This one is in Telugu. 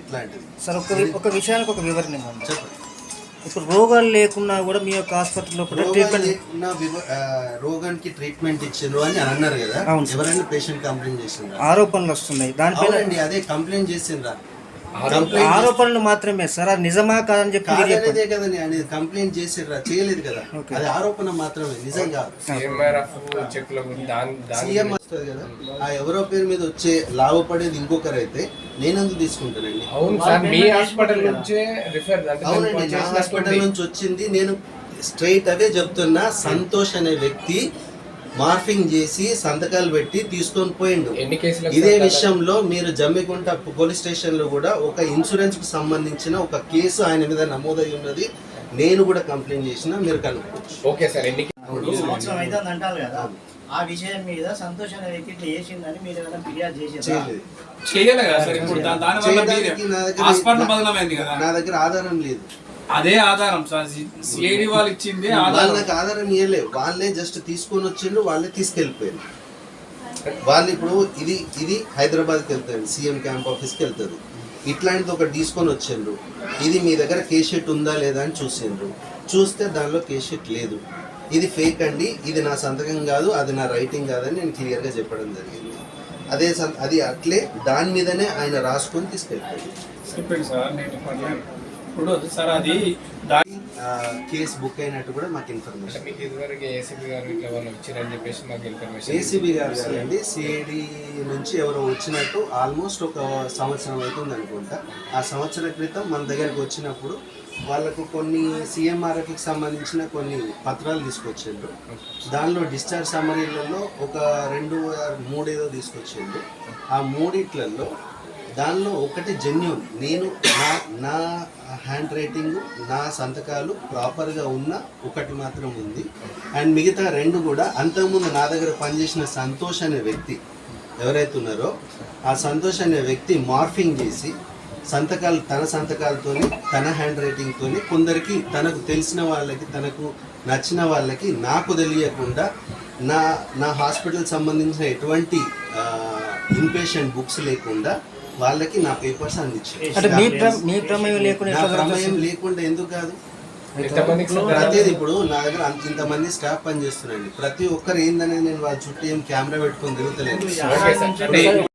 ఇట్లాంటిది. సార్ ఒక ఒక విషయానికి ఒక వివరణ ఇవ్వండి. చెప్పండి. ఇప్పుడు రోగాలు లేకున్నా కూడా మీ యొక్క ఆసుపత్రిలో కూడా ట్రీట్మెంట్ లేకున్నా రోగానికి ట్రీట్మెంట్ ఇచ్చిండ్రు అని అన్నారు కదా. ఎవరైనా పేషెంట్ కంప్లైంట్ చేసిండ్రా? ఆరోపణలు వస్తున్నాయి. దానిపైన అదే కంప్లైంట్ చేసిండ్రా. కంప్లైంట్ ఆరోపణలు మాత్రమే సార్ అది నిజమా కాదని చెప్పి కాదనేదే కదండి అనేది కంప్లైంట్ చేసిర్రా చేయలేదు కదా. అది ఆరోపణ మాత్రమే నిజం కాదు. సీఎం వస్తుంది కదా ఆ ఎవరో పేరు మీద వచ్చే లాభపడేది ఇంకొకరు అయితే నేనెందుకు తీసుకుంటానండి? అవును సార్ మీ హాస్పిటల్ నుంచే రిఫర్ అంటే అవునండి దానికి నా చేసినటువంటి- హాస్పిటల్ నుంచి వచ్చింది నేను స్ట్రైట్ అవే చెప్తున్నా సంతోష్ అనే వ్యక్తి మార్ఫింగ్ చేసి సంతకాలు పెట్టి తీసుకొని పోయిండు. ఎన్ని కేసులు ఇదే విషయంలో మీరు జమ్మికుంట పోలీస్ స్టేషన్లో కూడా ఒక ఇన్సూరెన్స్కు సంబంధించిన ఒక కేసు ఆయన మీద నమోదై ఉన్నది. నేను కూడా కంప్లైంట్ చేసిన మీరు కనుక్కోవచ్చు. ఓకే సార్ ఎన్ని సంవత్సరం అయితే అంటారు కదా. ఆ విషయం మీద సంతోష్ అనే వ్యక్తి ఇట్లా చేసిందని మీరు ఏమైనా ఫిర్యాదు చేసారా చేయలేదు. సార్ ఇప్పుడు దాని వల్ల హాస్పిటల్ బదలమైంది కదా. నా దగ్గర ఆధారం లేదు. అదే ఆధారం సార్. సిఐడి వాళ్ళు ఇచ్చింది వాళ్ళు ఆధారం. నాకు ఆధారం ఇవ్వలే వాళ్ళే జస్ట్ తీసుకొని వచ్చిండ్రు వాళ్ళే తీసుకెళ్ళిపోయారు వాళ్ళు ఇప్పుడు ఇది ఇది హైదరాబాద్కి వెళ్తారు సీఎం క్యాంప్ ఆఫీస్కి వెళ్తారు. ఇట్లాంటిది ఒకటి తీసుకొని వచ్చిండ్రు. ఇది మీ దగ్గర కేస్ షీట్ ఉందా లేదా అని చూసిండ్రు. చూస్తే దానిలో కేస్ షీట్ లేదు. ఇది ఫేక్ అండి ఇది నా సంతకం కాదు అది నా రైటింగ్ కాదని నేను క్లియర్గా చెప్పడం జరిగింది. అదే సం- అది అట్లే దాని మీదనే ఆయన రాసుకొని తీసుకెళ్ళిపోయారు. చెప్పండి సార్ నేను పర్లేదు. ఇప్పుడు సార్ అది కేసు బుక్ అయినట్టు కూడా మాకు అంటే ఇన్ఫర్మేషన్ మీకు ఇదివరకు ఏసీబీ గారు ఇట్లా వాళ్ళు వచ్చారని చెప్పేసి మాకు ఇన్ఫర్మేషన్ ఏసీబీ గారు కాదండి సిఐడి నుంచి ఎవరో వచ్చినట్టు ఆల్మోస్ట్ ఒక సంవత్సరం అవుతుంది అనుకుంటా. ఆ సంవత్సరం క్రితం మన దగ్గరకు వచ్చినప్పుడు వాళ్ళకు కొన్ని సిఎంఆర్ఎఫ్కి సంబంధించిన కొన్ని పత్రాలు తీసుకొచ్చిండ్రు. దానిలో డిశ్చార్జ్ సమ్మరీలలో ఒక రెండు మూడేదో తీసుకొచ్చిండ్రు. ఆ మూడిట్లలో దానిలో ఒకటి జెన్యున్. నేను నా నా హ్యాండ్ రైటింగ్ నా సంతకాలు ప్రాపర్గా ఉన్న ఒకటి మాత్రం ఉంది. అండ్ మిగతా రెండు కూడా అంతకుముందు నా దగ్గర పనిచేసిన సంతోష్ అనే వ్యక్తి ఎవరైతే ఉన్నారో ఆ సంతోష్ అనే వ్యక్తి మార్ఫింగ్ చేసి సంతకాలు తన సంతకాలతోని తన హ్యాండ్ రైటింగ్తోని కొందరికి తనకు తెలిసిన వాళ్ళకి తనకు నచ్చిన వాళ్ళకి నాకు తెలియకుండా నా నా హాస్పిటల్ సంబంధించిన ఎటువంటి ఇన్పేషెంట్ బుక్స్ లేకుండా వాళ్ళకి నా పేపర్స్ అందించాను అంటే మీ ప్ర- మీ ప్రమేయం లేకుండా ఎందుకు కాదు? ప్రతిది ఇప్పుడు నా దగ్గర అంత ఇంతమంది స్టాఫ్ పని చేస్తున్నారండి ప్రతి ఒక్కరు ఏందనేది నేను వాళ్ళ చుట్టూ ఏం కెమెరా పెట్టుకొని తిరుగుతలేదు.